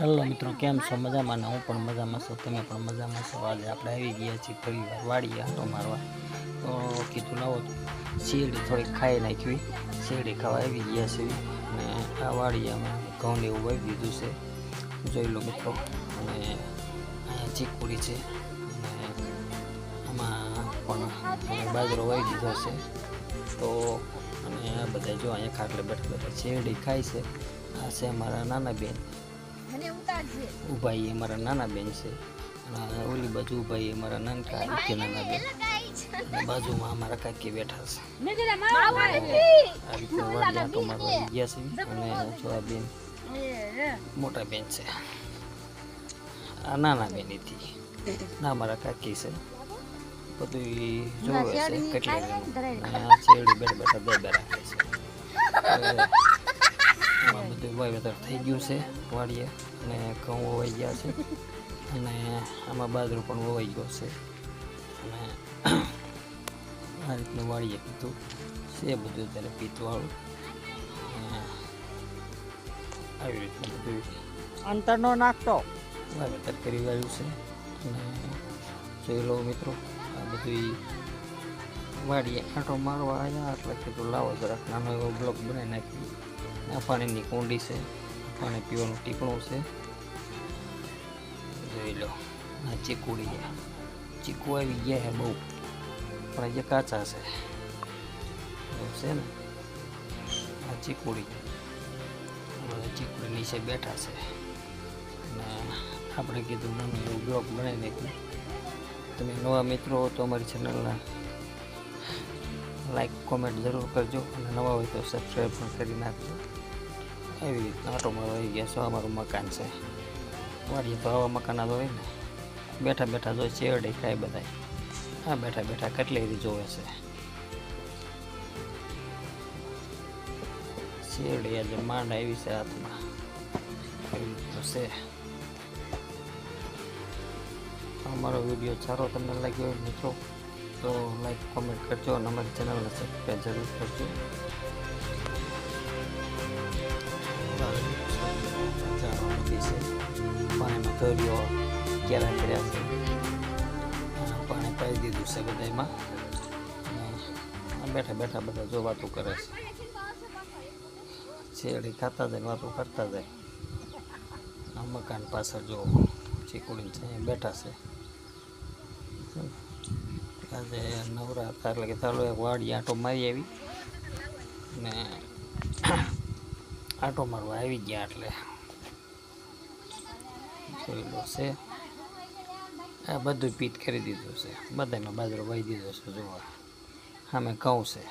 Hello મિત્રો, કેમ છો? મજામાં ને હું પણ મજામાં છું, તમે પણ મજામાં છો? આજે આપણે આવી ગયા છીએ ફરી વાર વાડીએ આટો મારવા. તો કીધું લાવો શેરડી થોડીક ખાઈ નાખવી. શેરડી ખાવા આવી ગયા છે અને આ વાડીએ અમે ઘઉંને એવું વાવી દીધું છે. જોઈ લો મિત્રો, અને અહીંયા ચીકુડી છે. અને આમાં પણ બાજરો વાવી દીધો છે. તો અને આ બધા જો અહીંયા ખાટલે બેઠા શેરડી ખાય છે. આ છે અમારા નાના બેન. ઉભાઈ મારા નાના બેન છે. અને ઓલી બાજુ ઊભા એ મારા નાનકા કે નાના બેન. અને બાજુમાં અમારા કાકી બેઠા છે. આ રીતે વાડી આટો મારવા ગયા છે. અને જો આ બેન. મોટા બેન છે. આ નાના બેન હતી ના મારા કાકી છે. બધું જોવે છે કેટલી શેરડી બેઠા બેઠા બે બે રાખે છે. વાવેતર થઈ ગયું છે વાડીએ. અને ઘઉં વવાઈ ગયા છે. અને આમાં બાજરો પણ વવાઈ ગયો છે. અને આ રીતનું વાડીએ પીતું છે બધું અત્યારે પીતવાળું. આવી રીતનું બધું અંતરનો નાખતો વાવેતર કરી વાળ્યું છે. અને જોઈ લો મિત્રો આ બધું વાડીએ આંટો મારવા આવ્યા, એટલે કીધું, લાવો જરાક. નાનો એવો બ્લોક બનાવી નાખી આ પાણીની કુંડી છે, પાણી પીવાનું ટીપણું છે. જોઈ લો, આ ચીકુડી ગયા. ચીકુ આવી ગયા છે બહુ, પણ હજી કાચા છે. છે ને? આ ચીકુડી ચીકુડી નીચે બેઠા છે. અને આપણે કીધું, નાનું એવું બ્લોક બનાવી નાખ્યું તમે નવા મિત્રો હો તો અમારી ચેનલના લાઈક કોમેન્ટ જરૂર કરજો અને નવા હોય તો સબસ્ક્રાઈબ પણ કરી નાખજો. એવી રીતના મારવા આવી ગયા છો અમારું મકાન છે. વાડીએ તો આવા મકાના તો હોય ને. બેઠા બેઠા જો શેરડી ખાય બધા હા બેઠા બેઠા કેટલી રીતે જોવે છે. શેરડી આજે માંડ આવી છે હાથમાં. એવી રીતનું છે. અમારો વીડિયો સારો તમને લાગ્યો મિત્રો તો લાઈક કોમેન્ટ કરજો અને અમારી ચેનલને સબસ્ક્રાઈબ જરૂર કરજો. પાણીમાં ધોર્યો ક્યારે કર્યા છે? પાણી પાઈ દીધું છે બધામાં બેઠા બેઠા બધા જો વાતો કરે છે. શેરડી ખાતા જાય, વાતો કરતા જાય. આ મકાન પાછળ જો છે અહીંયા બેઠા છે. આજે નવરા એટલે કે ચાલો એક વાડી આંટો મારી આવી ને આંટો મારવા આવી ગયા એટલે. જોઈ છે. આ બધું પીત કરી દીધું છે. બધામાં બાજરો વાઈ દીધો છે, જોવા. સામે ઘઉં છે.